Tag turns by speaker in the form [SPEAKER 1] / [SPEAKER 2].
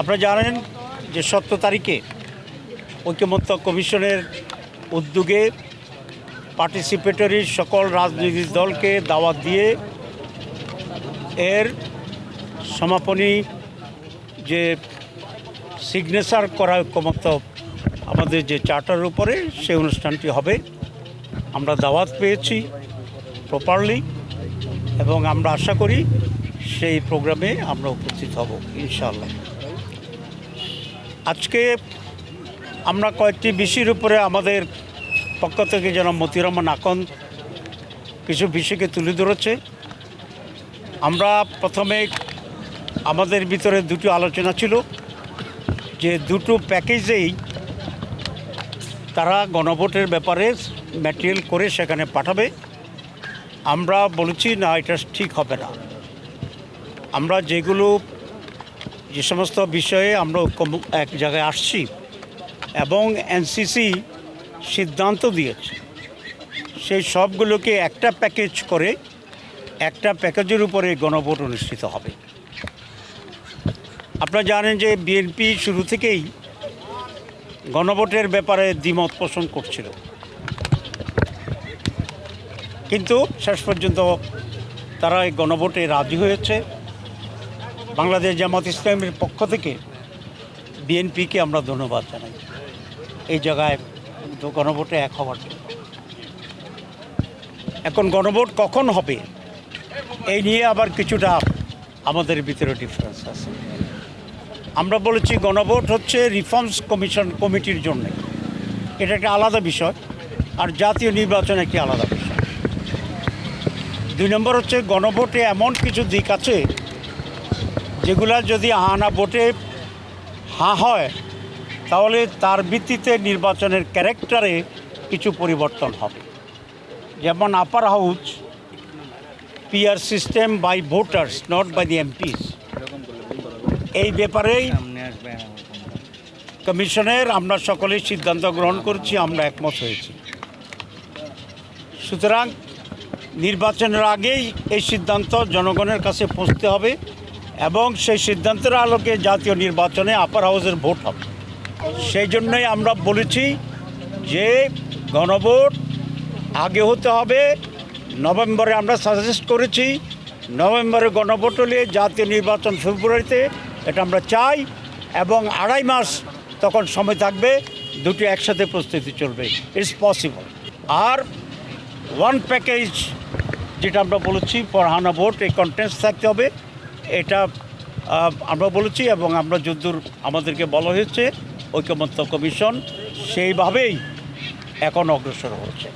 [SPEAKER 1] আপনারা জানেন যে সত্য তারিখে ঐক্যমত্য কমিশনের উদ্যোগে পার্টিসিপেটরি সকল রাজনৈতিক দলকে দাওয়াত দিয়ে এর সমাপনী যে সিগনেচার করা ঐক্যমত্য আমাদের যে চার্টার উপরে, সেই অনুষ্ঠানটি হবে। আমরা দাওয়াত পেয়েছি প্রপারলি এবং আমরা আশা করি সেই প্রোগ্রামে আমরা উপস্থিত হব, ইনশাআল্লাহ। আজকে আমরা কয়েকটি বিষয়ের উপরে আমাদের পক্ষ থেকে যেন মতিউর রহমান আকন কিছু বিষয়কে তুলে ধরেছে। আমরা প্রথমে আমাদের ভিতরে দুটো আলোচনা ছিল যে দুটো প্যাকেজেই তারা গণভোটের ব্যাপারে ম্যাটেরিয়াল করে সেখানে পাঠাবে। আমরা বলেছি, না, এটা ঠিক হবে না। আমরা যেগুলো যে সমস্ত বিষয়ে আমরা ঐক্য- এক জায়গায় আসছি এবং এনসিসি সিদ্ধান্ত দিয়েছে। সেই সবগুলোকে একটা প্যাকেজ করে একটা প্যাকেজের উপরে গণভোট অনুষ্ঠিত হবে। আপনারা জানেন যে বিএনপি শুরু থেকেই গণভোটের ব্যাপারে দ্বিমত পোষণ করছিল। কিন্তু শেষ পর্যন্ত তারা এই গণভোটে রাজি হয়েছে। বাংলাদেশ জামাত ইসলামের পক্ষ থেকে বিএনপিকে আমরা ধন্যবাদ জানাই। এই জায়গায় গণভোটে এক হওয়ার জন্য। এখন গণভোট কখন হবে, এই নিয়ে আবার কিছুটা আমাদের ভিতরে ডিফারেন্স আছে। আমরা বলেছি গণভোট হচ্ছে রিফর্মস কমিশন কমিটির জন্য। এটা একটা আলাদা বিষয়, আর জাতীয় নির্বাচন একটি আলাদা বিষয়। দুই নম্বর হচ্ছে গণভোটে এমন কিছু দিক আছে যেগুলা যদি হা না ভোটে হা হয়, তাহলে তার ভিত্তিতে নির্বাচনের ক্যারেক্টারে কিছু পরিবর্তন হবে। যেমন upper house PR system by voters not by the MPs এই ব্যাপারেই কমিশনের আমরা সকলেই সিদ্ধান্ত গ্রহণ করছি, আমরা একমত হয়েছি। সুতরাং নির্বাচনের আগেই এই সিদ্ধান্ত জনগণের কাছে পৌঁছতে হবে। এবং সেই সিদ্ধান্তের আলোকে জাতীয় নির্বাচনে আপার হাউসের ভোট হবে। সেই জন্যই আমরা বলেছি যে গণভোট আগে হতে হবে। নভেম্বরে আমরা সাজেস্ট করেছি, নভেম্বরে গণভোট হলে জাতীয় নির্বাচন ফেব্রুয়ারিতে, এটা আমরা চাই এবং আড়াই মাস তখন সময় থাকবে, দুটি একসাথে প্রস্তুতি চলবে। ইটস পসিবল আর ওয়ান প্যাকেজ যেটা আমরা বলেছি পড়াহানা ভোট, এই কন্টেন্স থাকতে হবে। এটা আমরা বলেছি এবং আমরা যদ্দূর আমাদেরকে বলা হয়েছে, ঐক্যমত্য কমিশন সেইভাবেই এখন অগ্রসর হচ্ছে।